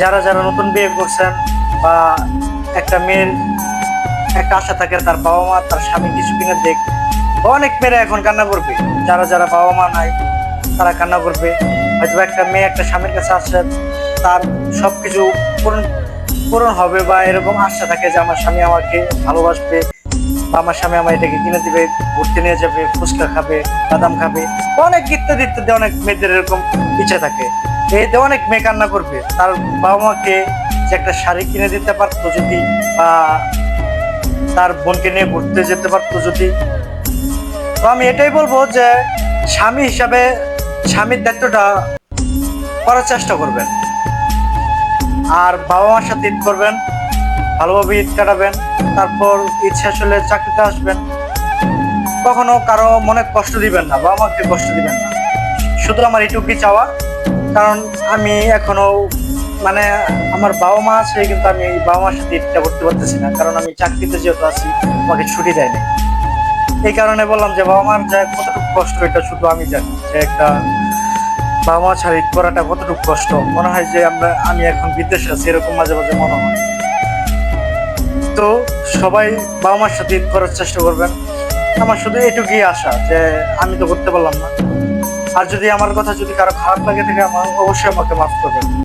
যারা যারা নতুন বিয়ে করছেন বা একটা মেয়ের একটা আশা থাকে তার বাবা মা, তার স্বামী কিছু কিনে দেখ অনেক মেয়েরা এখন কান্না করবে। যারা যারা বাবা মা নাই, তারা কান্না করবে। হয়তো একটা মেয়ে একটা স্বামীর কাছে আসছে তার সব কিছু পূরণ পূরণ হবে বা এরকম আশা থাকে যে আমার স্বামী আমাকে ভালোবাসবে, বা আমার স্বামী আমার এটাকে কিনে দিবে, ঘুরতে নিয়ে যাবে, ফুচকা খাবে, বাদাম খাবে অনেক ইত্যাদি ইত্যাদি অনেক মেয়েদের এরকম ইচ্ছা থাকে। এতে অনেক মেয়ে কান্না করবে, তার বাবা মাকে যে একটা শাড়ি কিনে দিতে পারতো যদি, বা তার বোনকে নিয়ে ঘুরতে যেতে পারতো যদি। তো আমি এটাই বলব যে, স্বামী হিসাবে স্বামীর দায়িত্বটা করার চেষ্টা করবেন। আর বাবা মার সাথে ঈদ করবেন, ভালোভাবে ঈদ কাটাবেন, তারপর ঈদ শেষ হলে চাকরিতে আসবেন। কখনো কারও মনে কষ্ট দিবেন না, বাবা মাকে কষ্ট দিবেন না। শুধু আমার এটুকুই চাওয়া। কারণ আমি এখনও মানে আমার বাবা মা আছে, কিন্তু আমি বাবা মার সাথে ঈদটা করতে পারতেছি না। কারণ আমি চাকরিতে যেহেতু আছি, আমাকে ছুটি দেয়নি এই কারণে বললাম যে, বাবা মার যা কতটুকু কষ্ট, এটা শুধু আমি জানি যে একটা বাবা মা ছাড়া ঈদ করাটা কতটুকু কষ্ট। মনে হয় যে আমরা, আমি এখন বিদেশে আছি, এরকম মাঝে মাঝে মনে হয়। তো সবাই বাবা মার সাথে ঈদ করার চেষ্টা করবেন। আমার শুধু এটুকুই আশা যে আমি তো করতে পারলাম না। আর যদি আমার কথা যদি কারও খারাপ লাগে থাকে আমার অবশ্যই আমাকে মাফ করবেন।